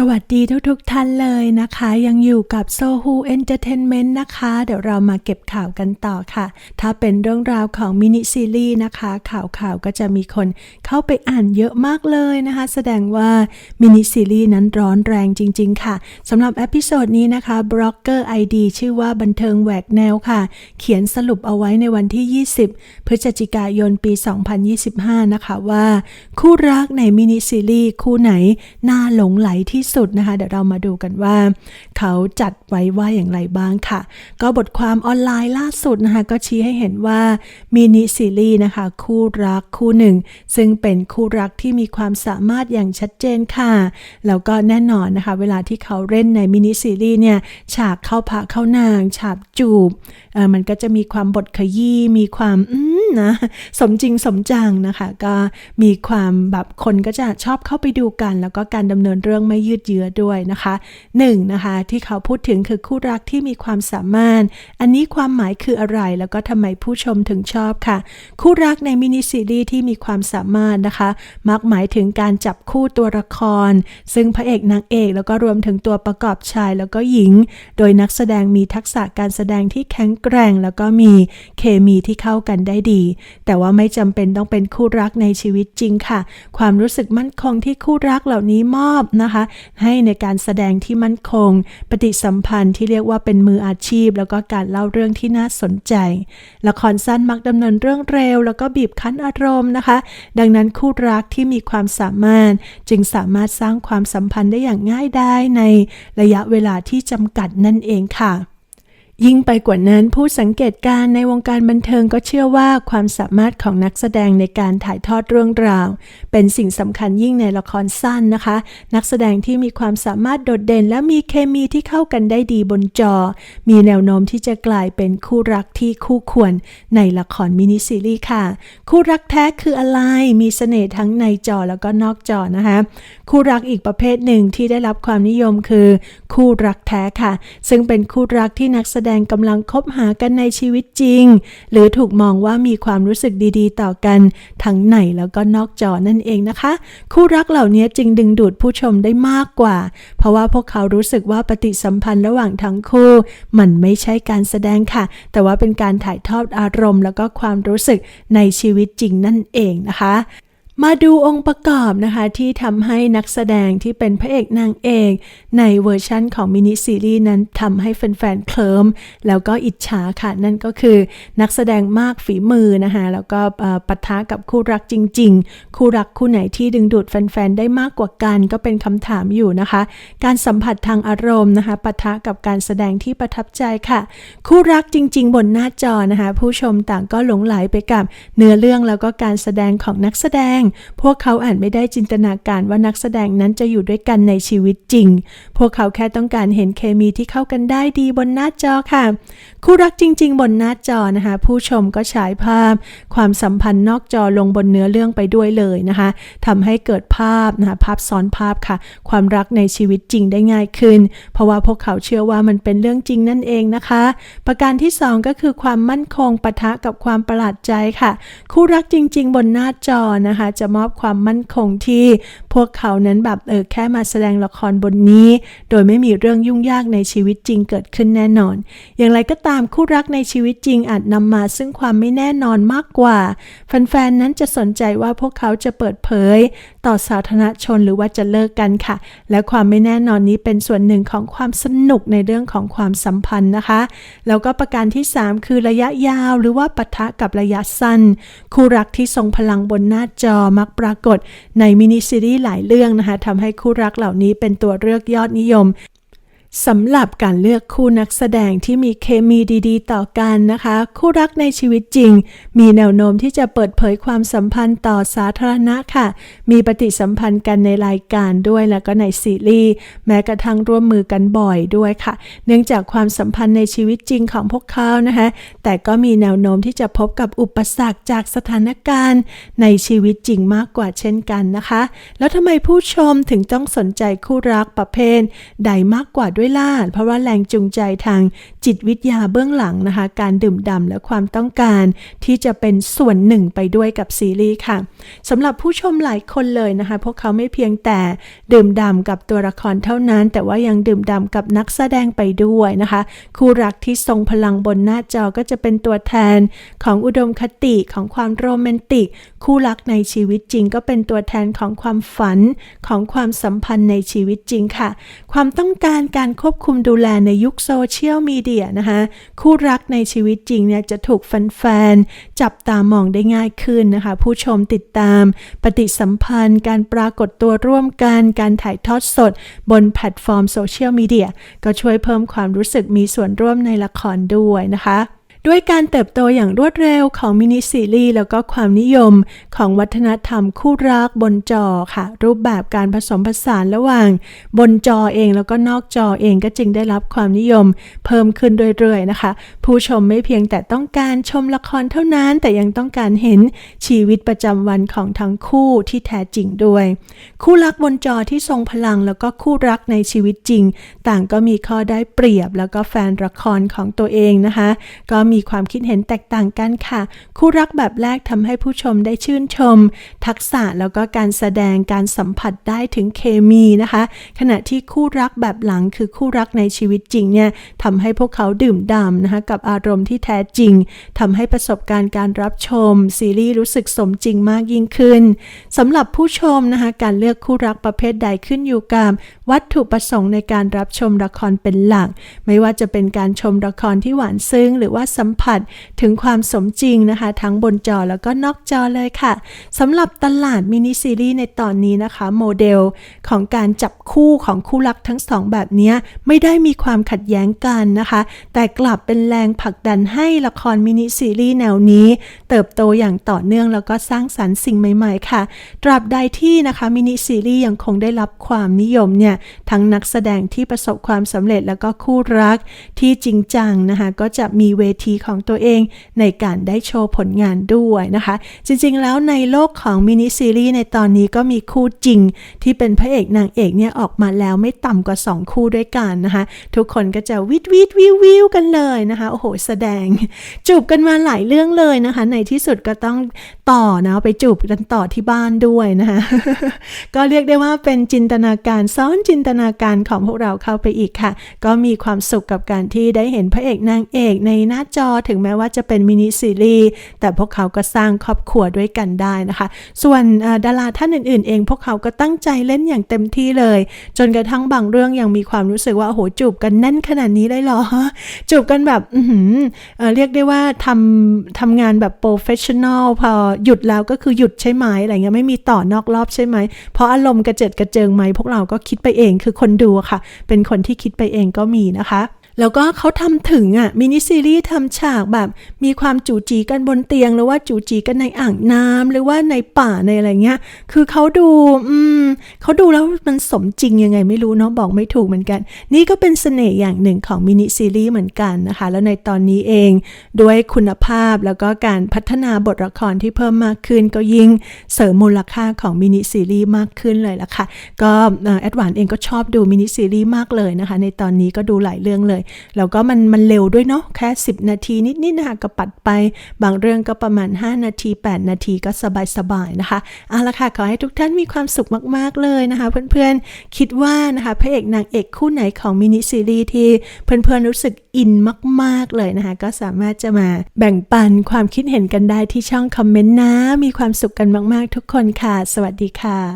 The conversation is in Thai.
สวัสดีทุกๆทท่านเลยนะคะ ยังอยู่กับโซฮูเอนเตอร์เทนเมนต์นะคะ เดี๋ยวเรามาเก็บข่าวกันต่อค่ะ ถ้าเป็นเรื่องราวของมินิซีรีส์นะคะ ข่าวข่าวก็จะมีคนเข้าไปอ่านเยอะมากเลยนะคะ แสดงว่ามินิซีรีส์นั้นร้อนแรงจริง ๆ ค่ะสำหรับเอพิโซดนี้นะคะบล็อกเกอร์ไอดีชื่อว่าบันเทิงแหวกแนวค่ะ เขียนสรุปเอาไว้ในวันที่ 20 พฤศจิกายนปี 2025 นะคะว่า คู่รักในมินิซีรีส์คู่ไหนน่าหลงไหลที่สุดนะคะ เดี๋ยวเรามาดูกันว่า เขาจัดไว้ว่าอย่างไรบ้างค่ะ ก็บทความออนไลน์ล่าสุดนะคะ ก็ชี้ให้เห็นว่ามินิซีรีส์นะคะ คู่รักคู่หนึ่ง ซึ่งเป็นคู่รักที่มีความสามารถอย่างชัดเจนค่ะ แล้วก็แน่นอนนะคะ เวลาที่เขาเล่นในมินิซีรีส์เนี่ยฉากเข้าพระเข้านาง ฉากจูบเออมันก็จะมีความบทขยี้มีความอืมนะสมจริงสมจังนะคะ ก็มีความแบบคนก็จะชอบเข้าไปดูกัน แล้วก็การดำเนินเรื่องไม่ยืดเยื้อด้วยนะคะหนึ่งนะคะที่เขาพูดถึงคือคู่รักที่มีความสามารถ อันนี้ความหมายคืออะไรแล้วก็ทำไมผู้ชมถึงชอบค่ะ คู่รักในมินิซีรีส์ที่มีความสามารถนะคะ มักหมายถึงการจับคู่ตัวละคร ซึ่งพระเอกนางเอกแล้วก็รวมถึงตัวประกอบชายแล้วก็หญิง โดยนักแสดงมีทักษะการแสดงที่แข็งแกร่ง แล้วก็มีเคมีที่เข้ากันได้ดี แต่ว่าไม่จำเป็นต้องเป็นคู่รักในชีวิตจริงค่ะ ความรู้สึกมั่นคงที่คู่รักเหล่านี้มอบนะคะให้ในการแสดงที่มั่นคง ปฏิสัมพันธ์ที่เรียกว่าเป็นมืออาชีพ แล้วก็การเล่าเรื่องที่น่าสนใจ ละครสั้นมักดำเนินเรื่องเร็ว แล้วก็บีบคั้นอารมณ์นะคะ ดังนั้นคู่รักที่มีความสามารถ จึงสามารถสร้างความสัมพันธ์ได้อย่างง่ายได้ในระยะเวลาที่จำกัดนั่นเองค่ะ ยิ่งไปกว่านั้นผู้สังเกตการณ์ในวงการบันเทิงก็เชื่อว่าความสามารถของนักแสดงในการถ่ายทอดเรื่องราว เป็นสิ่งสำคัญยิ่งในละครสั้นนะคะ นักแสดงที่มีความสามารถโดดเด่น และมีเคมีที่เข้ากันได้ดีบนจอ มีแนวโน้มที่จะกลายเป็นคู่รักที่คู่ควรในละครมินิซีรีส์ค่ะ คู่รักแท้คืออะไรมีเสน่ห์ทั้งในจอแล้วก็นอกจอนะคะคู่รักอีกประเภทหนึ่งที่ได้รับความนิยมคือ คู่รักแท้ค่ะ ซึ่งเป็นคู่รักที่นักแสดงกำลังคบหากันในชีวิตจริง หรือถูกมองว่ามีความรู้สึกดีๆ ต่อกันทั้งในแล้วก็นอกจอนั่นเองนะคะ คู่รักเหล่านี้จึงดึงดูดผู้ชมได้มากกว่า เพราะว่าพวกเขารู้สึกว่าปฏิสัมพันธ์ระหว่างทั้งคู่ มันไม่ใช่การแสดงค่ะ แต่ว่าเป็นการถ่ายทอดอารมณ์ แล้วก็ความรู้สึกในชีวิตจริงนั่นเองนะคะ มาดูองค์ประกอบนะคะที่ทำให้นักแสดงที่เป็นพระเอกนางเอกในเวอร์ชั่นของมินิซีรีส์นั้นทำให้แฟนๆเคลิมแล้วก็อิจฉาค่ะ นั่นก็คือนักแสดงมากฝีมือนะคะแล้วก็ปะทะกับคู่รักจริง ๆ คู่รักคู่ไหนที่ดึงดูดแฟนๆ ได้มากกว่ากันก็เป็นคำถามอยู่นะคะ การสัมผัสทางอารมณ์นะคะปะทะกับการแสดงที่ประทับใจค่ะ คู่รักจริง ๆ บนหน้าจอนะคะผู้ชมต่างก็หลงไหลไปกับเนื้อเรื่องแล้วก็การแสดงของนักแสดงพวกเขาอาจไม่ได้จินตนาการว่านักแสดงนั้นจะอยู่ด้วยกันในชีวิตจริง พวกเขาแค่ต้องการเห็นเคมีที่เข้ากันได้ดีบนหน้าจอค่ะ คู่รักจริง ๆ บนหน้าจอนะคะ ผู้ชมก็ฉายภาพ ความสัมพันธ์นอกจอลงบนเนื้อเรื่องไปด้วยเลยนะคะทำให้เกิดภาพนะคะภาพซ้อนภาพค่ะ ความรักในชีวิตจริงได้ง่ายขึ้น เพราะว่าพวกเขาเชื่อว่ามันเป็นเรื่องจริงนั่นเองนะคะ ประการที่สองก็คือความมั่นคงปะทะกับความประหลาดใจค่ะ คู่รักจริง ๆ บนหน้าจอนะคะจะมอบความมั่นคงที่พวกเขานั้นแบบเออแค่มาแสดงละครบนนี้ โดยไม่มีเรื่องยุ่งยากในชีวิตจริงเกิดขึ้นแน่นอน อย่างไรก็ตามคู่รักในชีวิตจริงอาจนำมาซึ่งความไม่แน่นอนมากกว่า แฟนๆนั้นจะสนใจว่าพวกเขาจะเปิดเผย ต่อสาธารณชนหรือว่าจะเลิกกันค่ะ และความไม่แน่นอนนี้เป็นส่วนหนึ่งของความสนุกในเรื่องของความสัมพันธ์นะคะ แล้วก็ประการที่ 3 คือระยะยาว หรือว่าปะทะกับระยะสั้น คู่รักที่ทรงพลังบนหน้าจอมักปรากฏในมินิซีรีส์หลายเรื่องนะคะทำให้คู่รักเหล่านี้เป็นตัวเลือกยอดนิยม สำหรับการเลือกคู่นักแสดงที่มีเคมีดี ๆ ต่อกันนะคะ คู่รักในชีวิตจริง มีแนวโน้มที่จะเปิดเผยความสัมพันธ์ต่อสาธารณะค่ะ มีปฏิสัมพันธ์กันในรายการด้วยแล้วก็ในซีรีส์แม้กระทั่งร่วมมือกันบ่อยด้วยค่ะ เนื่องจากความสัมพันธ์ในชีวิตจริงของพวกเขานะคะ แต่ก็มีแนวโน้มที่จะพบกับอุปสรรคจากสถานการณ์ ในชีวิตจริงมากกว่าเช่นกันนะคะ แล้วทำไมผู้ชมถึงต้องสนใจคู่รักประเภทใดมากกว่าด้วยล่ะเพราะว่าแรงจูงใจทางจิตวิทยาเบื้องหลังนะคะ การดื่มด่ำและความต้องการที่จะเป็นส่วนหนึ่งไปด้วยกับซีรีส์ค่ะสำหรับผู้ชมหลายคนเลยนะคะ พวกเขาไม่เพียงแต่ดื่มด่ำกับตัวละครเท่านั้น แต่ว่ายังดื่มด่ำกับนักแสดงไปด้วยนะคะ คู่รักที่ทรงพลังบนหน้าจอก็จะเป็นตัวแทนของอุดมคติของความโรแมนติก คู่รักในชีวิตจริง ก็เป็นตัวแทนของความฝันของความสัมพันธ์ในชีวิตจริงค่ะ ความต้องการการควบคุมดูแลในยุคโซเชียลมีเดียนะคะคู่รักในชีวิตจริงเนี่ยจะถูกแฟนๆ จับตามองได้ง่ายขึ้นนะคะ ผู้ชมติดตาม ปฏิสัมพันธ์ การปรากฏตัวร่วมกัน การถ่ายทอดสด บนแพลตฟอร์มโซเชียลมีเดียก็ช่วยเพิ่มความรู้สึกมีส่วนร่วมในละครด้วยนะคะ ด้วยการเติบโตอย่างรวดเร็วของมินิซีรีส์แล้วก็ความนิยมของวัฒนธรรมคู่รักบนจอค่ะ รูปแบบการผสมผสานระหว่าง บนจอเองแล้วก็นอกจอเองก็จึงได้รับความนิยม เพิ่มขึ้นเรื่อยๆนะคะ ผู้ชมไม่เพียงแต่ต้องการชมละครเท่านั้น แต่ยังต้องการเห็นชีวิตประจำวันของทั้งคู่ที่แท้จริงด้วย คู่รักบนจอที่ทรงพลังแล้วก็คู่รักในชีวิตจริง ต่างก็มีข้อได้เปรียบแล้วก็แฟนละครของตัวเองนะคะ ก็มีีความคิดเห็นแตกต่างกันค่ะ คู่รักแบบแรกทำให้ผู้ชมได้ชื่นชม ทักษะแล้วก็การแสดงการสัมผัสได้ถึงเคมีนะคะ ขณะที่คู่รักแบบหลังคือคู่รักในชีวิตจริงเนี่ยทำให้พวกเขาดื่มด่ำนะคะกับอารมณ์ที่แท้จริงทำให้ประสบการณ์การรับชม ซีรีส์รู้สึกสมจริงมากยิ่งขึ้นสำหรับผู้ชมนะคะการเลือกคู่รักประเภทใดขึ้นอยู่กับวัตถุประสงค์ในการรับชมละครเป็นหลัก ไม่ว่าจะเป็นการชมละครที่หวานซึ้งหรือว่าสัมผัสถึงความสมจริงนะคะ ทั้งบนจอแล้วก็นอกจอเลยค่ะสำหรับตลาดมินิซีรีส์ในตอนนี้นะคะ โมเดลของการจับคู่ของคู่รักทั้งสองแบบนี้ไม่ได้มีความขัดแย้งกันนะคะ แต่กลับเป็นแรงผลักดันให้ละครมินิซีรีส์แนวนี้ เติบโตอย่างต่อเนื่องแล้วก็สร้างสรรค์สิ่งใหม่ ๆ ค่ะ ตราบใดที่นะคะมินิซีรีส์ยังคงได้รับความนิยมเนี่ยทั้งนักแสดงที่ประสบความสำเร็จแล้วก็คู่รักที่จริงจังนะคะ ก็จะมีเวทีของตัวเองในการได้โชว์ผลงานด้วยนะคะ จริงๆ แล้วในโลกของมินิซีรีส์ในตอนนี้ก็มีคู่จริง ที่เป็นพระเอกนางเอกเนี่ยออกมาแล้วไม่ต่ำกว่า 2 คู่ด้วยกันนะคะ ทุกคนก็จะวิดวิดวิววิวกันเลยนะคะโอ้โหแสดง จูบกันมาหลายเรื่องเลยนะคะ ในที่สุดก็ต้องต่อนะไปจูบกันต่อที่บ้านด้วยนะคะก็เรียกได้ว่าเป็นจินตนาการซ้อนจินตนาการของพวกเราเข้าไปอีกค่ะ ก็มีความสุขกับการที่ได้เห็นพระเอกนางเอกในหน้าจอถึงแม้ว่าจะเป็นมินิซีรีส์แต่พวกเขาก็สร้างครอบครัวด้วยกันได้นะคะ ส่วนดาราท่านอื่นๆ เอง พวกเขาก็ตั้งใจเล่นอย่างเต็มที่เลย จนกระทั่งบางเรื่องยังมีความรู้สึกว่าโอ้โหจูบกันแน่นขนาดนี้เลยเหรอ จูบกันแบบอืเเรียกได้ว่าทำทำงานแบบโปรเฟชชั่นอลพอหยุดแล้วก็คือหยุดใช่ไหมอะไรเงี้ยไม่มีต่อนอกรอบใช่ไหมเพราะอารมณ์กระเจิดกระเจิงไหมพวกเราก็คิดไปเองคือคนดูค่ะ เป็นคนที่คิดไปเองก็มีนะคะ แล้วก็เขาทำถึงอะ่ะมินิซีรีส์ทำฉากแบบมีความจูจีกันบนเตียง หรือว่าจูจีกันในอ่างน้ำหรือว่าในป่าในอะไรเงี้ย คือเขาดูอืมเขาดูแล้วมันสมจริงยังไงไม่รู้เนาะบอกไม่ถูกเหมือนกัน นี่ก็เป็นเสน่ห์อย่างหนึ่งของมินิซีรีส์เหมือนกันนะคะ แล้วในตอนนี้เองด้วยคุณภาพแล้วก็การพัฒนาบทละครที่เพิ่มมากขึ้น ก็ยิ่งเสริมมูลค่าของมินิซีรีส์มากขึ้นเลยละค่ะก็แอดวานเองก็ชอบดูมินิซีรีส์มากเลยนะคะ ในตอนนี้ก็ดูหลายเรื่องเลยแล้วก็มันมันเร็วด้วยเนาะแค่ 10 นาทีนิดๆนะคะก็ปัดไป บางเรื่องก็ประมาณ 5 นาที 8 นาทีก็สบายๆนะคะเอาละค่ะขอให้ทุกท่านมีความสุขมากๆเลยนะคะ เพื่อนๆคิดว่านะคะพระเอกนางเอกคู่ไหนของมินิซีรีส์ที่เพื่อนๆรู้สึกอินมากๆเลยนะคะ ก็สามารถจะมาแบ่งปันความคิดเห็นกันได้ที่ช่องคอมเมนต์นะ มีความสุขกันมากๆทุกคนค่ะ สวัสดีค่ะ